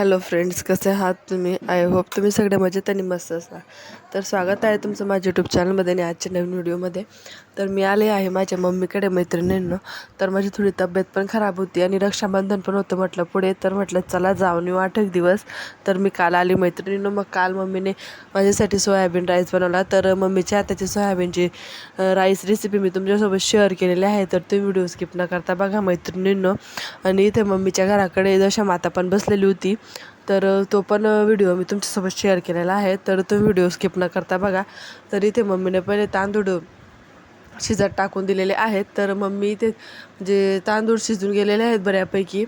Hello friends कसे आहात तुम्ही? आय होप तुम्ही सगळे मजेत आणि मस्त असणार. तर स्वागत आहे तुमचं माझ्या यूट्यूब चॅनलमध्ये आणि आजच्या नवीन व्हिडिओमध्ये तर मी आले आहे माझ्या मम्मीकडे मैत्रिणींनो. तर माझी थोडी तब्येत पण खराब होती आणि रक्षाबंधन पण होतं म्हटलं पुढे. तर म्हटलं चला जाऊन येऊ आठ एक दिवस. तर मी काल आली मैत्रिणींनो. मग काल मम्मीने माझ्यासाठी सोयाबीन राईस बनवला. तर मम्मीच्या हाताची सोयाबीनची राईस रेसिपी मी तुमच्यासोबत शेअर केलेली आहे. तर तुम्ही व्हिडिओ स्किप न करता बघा मैत्रिणींनो. आणि इथे मम्मीच्या घराकडे जशा माता पण बसलेली होती. तर तो पण व्हिडिओ मी तुमच्यासोबत शेअर केलेला आहे. तर तो व्हिडिओ स्किप न करता बघा. तर इथे मम्मीने पहिले तांदूळ शिजत टाकून दिलेले आहेत. तर मम्मी ते जे तांदूळ शिजून गेलेले आहेत बऱ्यापैकी.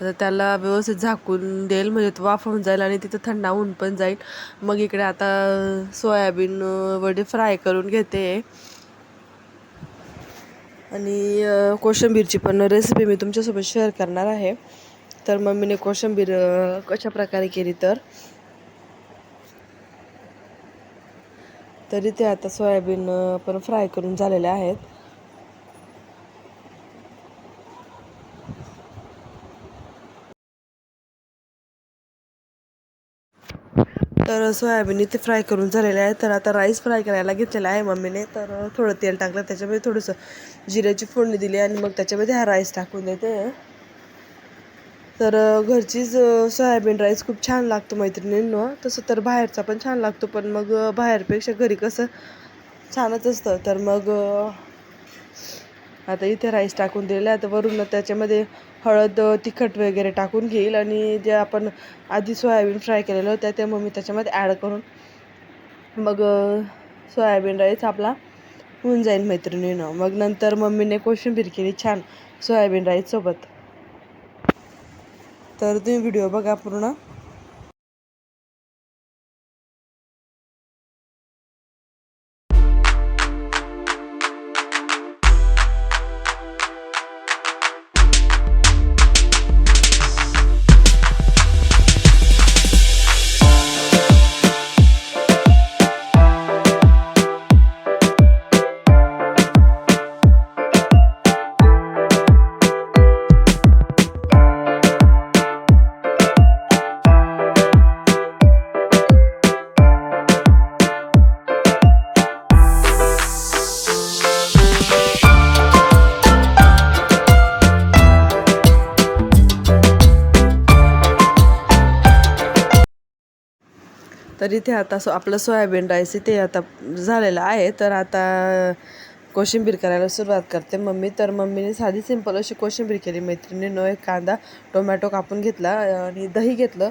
आता त्याला व्यवस्थित झाकून देईल. म्हणजे तो वाफवून जाईल आणि तिथं थंड होऊन पण जाईल. मग इकडे आता सोयाबीन वडे फ्राय करून घेते. आणि कोशिंबीरची पण रेसिपी मी तुमच्यासोबत शेअर करणार आहे. तर मम्मीने कोशिंबीर कशा प्रकारे केली तर? तरी ते आता सोयाबीन पण फ्राय करून झालेले आहेत. तर सोयाबीन इथे फ्राय करून झालेले आहे. तर आता राईस फ्राय करायला घेतलेला आहे मम्मीने. तर थोडं तेल टाकलं त्याच्यामध्ये थोडंसं जिऱ्याची फोडणी दिली आणि मग त्याच्यामध्ये हा राईस टाकून देते. तर घरचीच सोयाबीन राईस खूप छान लागतो मैत्रिणींनो. तसं तर बाहेरचा पण छान लागतो पण मग बाहेरपेक्षा घरी कसं छानच असतं. तर मग आता इथे राईस टाकून दिलेला आहे. तर वरून त्याच्यामध्ये हळद तिखट वगैरे टाकून घेईल आणि जे आपण आधी सोयाबीन फ्राय केलेलं होतं ते मग मी त्याच्यामध्ये ॲड करून मग सोयाबीन राईस आपला होऊन जाईल मैत्रिणीनं. मग नंतर मम्मीने कोशिंबीर केली छान सोयाबीन राईससोबत तर तुम्ही व्हिडिओ बघा पूर्ण. तर इथे आता सो आपलं सोयाबीन राईस इथे आता झालेलं आहे. तर आता कोशिंबीर करायला सुरुवात करते मम्मी. तर मम्मीने साधी सिंपल अशी कोशिंबीर केली मैत्रिणीनं. एक कांदा टोमॅटो कापून घेतला आणि दही घेतलं.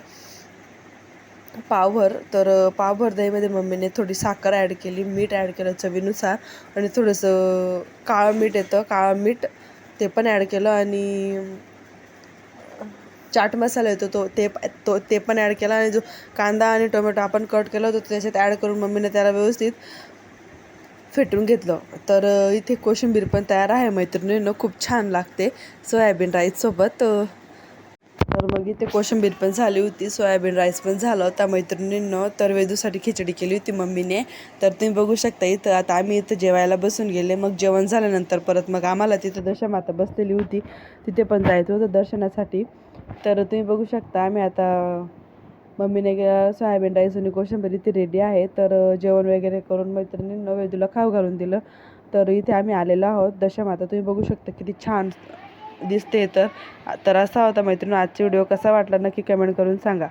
पावभर तर पावभर दहीमध्ये मम्मीने थोडी साखर ॲड केली मीठ ॲड केलं चवीनुसार. आणि थोडंसं काळं मीठ येतं काळं मीठ ते पण ॲड केलं. आणि चाट मसाला येतो तो ते तो ते पण ॲड केला आणि जो कांदा आणि टोमॅटो आपण कट केला होता तो त्याच्यात ॲड करून मम्मीने त्याला व्यवस्थित फेटून घेतलं. तर इथे कोशिंबीर पण तयार आहे मैत्रिणीनं खूप छान लागते सोयाबीन राईससोबत. तर मग इथे कोशिंबीर पण झाली होती सोयाबीन राईस पण झाला होता मैत्रिणींनं. तर वेदूसाठी खिचडी केली होती मम्मीने. तर तुम्ही बघू शकता इथं आता आम्ही इथं जेवायला बसून गेले. मग जेवण झाल्यानंतर परत मग आम्हाला तिथं दशमाता बसलेली होती. तिथे पण जायचं होतं दर्शनासाठी. तर तुम्ही बघू शकता आम्ही आता मम्मीने गे- सोयाबीन राईस आणि कोशिंबीर इथे रेडी आहे. तर जेवण वगैरे करून मैत्रिणींना वेदूला खाऊ घालून दिलं. तर इथे आम्ही आलेलो आहोत दशमाता. तुम्ही बघू शकता किती छान दिसते तर. तर असा होता मैत्रिणी आजचा व्हिडिओ कसा वाटला नक्की कमेंट करून सांगा.